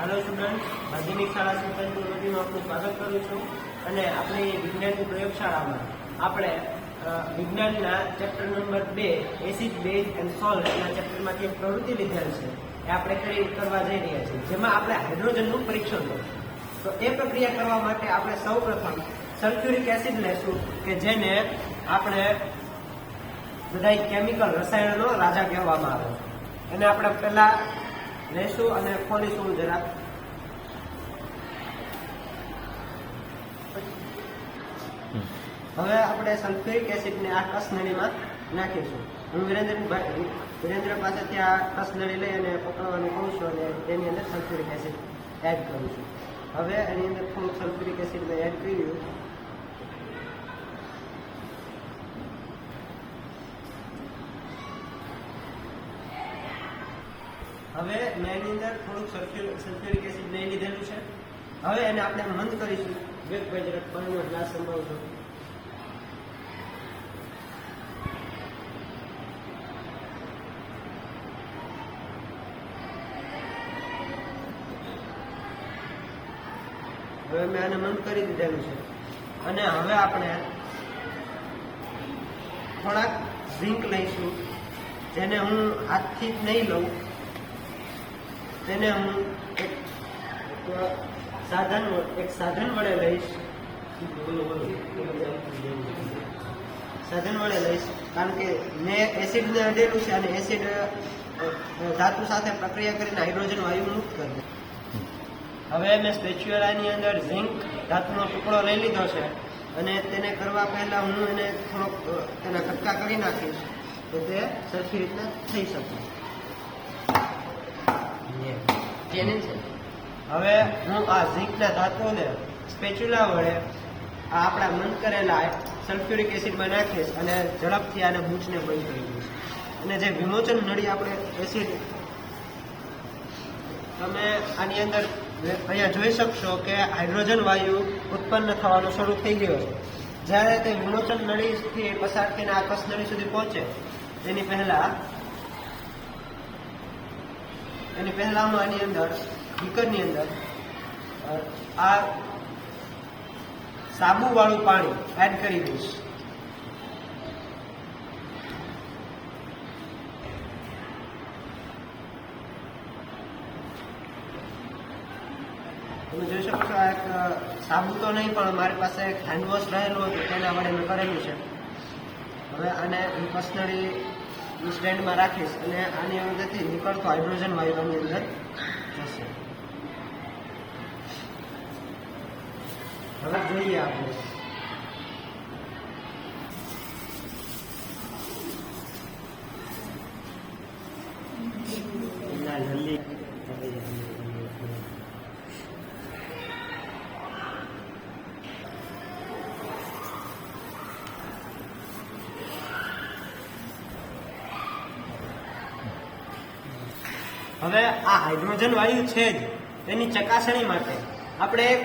Hello student માધ્યમિક શાળા શિક્ષણ પ્રવૃત્તિમાં આપનું સ્વાગત કરું છું. અને આપણી વિજ્ઞાનની પ્રયોગશાળામાં આપણે વિજ્ઞાનના ચેપ્ટર નંબર બે એસિડ બેઝ એન્ડ સોલ્ટ એના ચેપ્ટરમાંથી એક પ્રવૃત્તિ લીધેલ છે. એ આપણે કરી કરવા જઈ રહ્યા છીએ. જેમાં આપણે હાઇડ્રોજનનું પરીક્ષણ કરીશું. તો એ પ્રક્રિયા કરવા માટે આપણે સૌ પ્રથમ સલ્ફ્યુરિક એસિડ લેશું, કે જેને આપણે બધા કેમિકલ રસાયણનો રાજા કહેવામાં આવે છે. એને આપણે પહેલા લેશું અને ખોલીશું જરાક. હવે આપણે સલ્ફ્યુરિક એસિડને આ કસનળીમાં નાખીશું. હું વિરેન્દ્રભાઈ વિરેન્દ્ર પાસેથી આ કસનળી લઈ અને પકડવાનું કહું છું અને તેની અંદર સલ્ફ્યુરિક એસિડ એડ કરું છું. હવે એની અંદર થોડુંક સલ્ફ્યુરિક એસિડ મેં એડ કર્યું. હવે મેં એની અંદર થોડુંક સલ્ફ્યુર સલ્ફ્યુરિક એસિડ લઈ લીધેલું છે. હવે એને આપણે મંદ કરીશું. વિવેકભાઈ જરાક પાણીનો ગ્લાસ સંભાવજો હવે મેં આને મંદ કરી દીધેલું છે. અને હવે આપણે થોડાક ઝીંક લઈશું, જેને હું હાથથી જ નહીં લઉં. તેને હું એક સાધન એક સાધન વડે લઈશ. સાધન વડે લઈશ. કારણ કે મેં એસિડને અડેલું છે અને એસિડ ધાતુ સાથે પ્રક્રિયા કરીને હાઇડ્રોજન વાયુ મુક્ત કરી દે. હવે મેં સ્પેચ્યુલાની અંદર ઝિંક ધાતુનો ટુકડો લઈ લીધો છે અને તેને કરવા પહેલા હું એને થોડોક તેના કટકા કરી નાખીશ. તો તે સરખી રીતે થઈ શકે. હવે હું આ ઝીંકના ધાતુને સ્પેચ્યુલા વડે આ આપણા મન કરેલા સલ્ફ્યુરિક એસિડમાં નાખીશ અને ઝડપથી આને બૂચને બંધ કરી દઈશ અને જે વિમોચન નળી આપણે એસિડ તમે આની અંદર અહીંયા જોઈ શકશો કે હાઇડ્રોજન વાયુ ઉત્પન્ન થવાનો શરૂ થઈ ગયો છે. જ્યારે તે વિમોચન નળીથી પસાર થઈને આ નળી સુધી પહોંચે તેની પહેલા એની પહેલામાં આની અંદર બીકરની અંદર આ સાબુવાળું પાણી એડ કરી દઈશ. તમે જોઈ શકો છો, આ એક સાબુ તો નહીં, પણ મારી પાસે એક હેન્ડવોશ રહેલું હતું, તેના વડે મેં કરેલું છે. હવે આને હું પર્સનલી સ્ટેન્ડમાં રાખીશ અને આની અંદરથી નીકળતો હાઇડ્રોજન વાયુ આની અંદર જશે. હવે જોઈએ આપણે. જલ્દી હવે આ હાઇડ્રોજન વાયુ છે જ તેની ચકાસણી માટે આપણે એક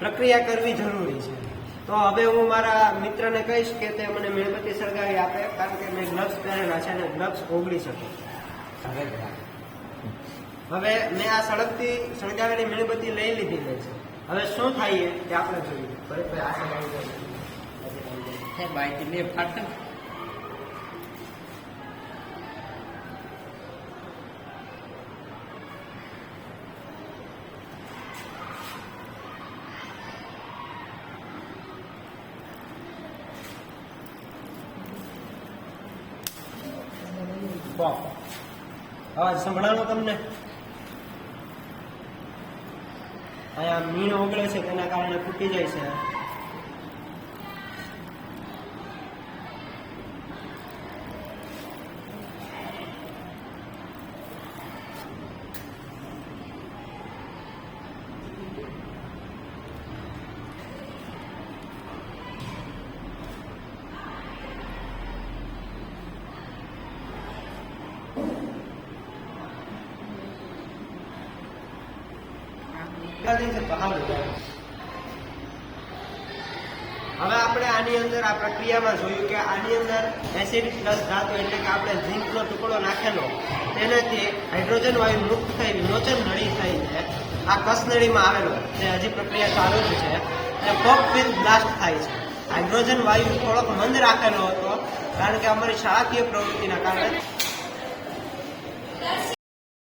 પ્રક્રિયા કરવી જરૂરી છે. તો હવે હું મારા મિત્રને કહીશ કે તે મને મીણબત્તી સળગાવી આપે, કારણ કે મેં ગ્લવ્સ પહેરેલા છે અને ગ્લવ્સ ઓગળી શકે હવે મેં આ સળગતી, સળગાવેલી મીણબત્તી લઈ લીધી છે. હવે શું થાય કે આપણે જોઈએ. બરાબર આ સળગાવી દો. બાઈક બે વાહ અવાજ સંભળાવો તમને. અહીંયા મીણ ઓગળે છે તેના કારણે ફૂટી જાય છે. હવે આપણે આની અંદર આ પ્રક્રિયામાં જોયું કે આની અંદર એસિડ પ્લસ ધાતુ એટલે કે આપણે ઝીંકનો ટુકડો નાખેલો, તેનાથી હાઇડ્રોજન વાયુ મુક્ત થઈ વિમોચન નળી થઈને આ કસનળીમાં આવેલો જે હજી પ્રક્રિયા ચાલુ જ છે. અને પગ ફિલ બ્લાસ્ટ થાય છે. હાઇડ્રોજન વાયુ થોડોક મંદ રાખેલો હતો, કારણ કે અમારી શાળાકીય પ્રવૃત્તિના કારણે.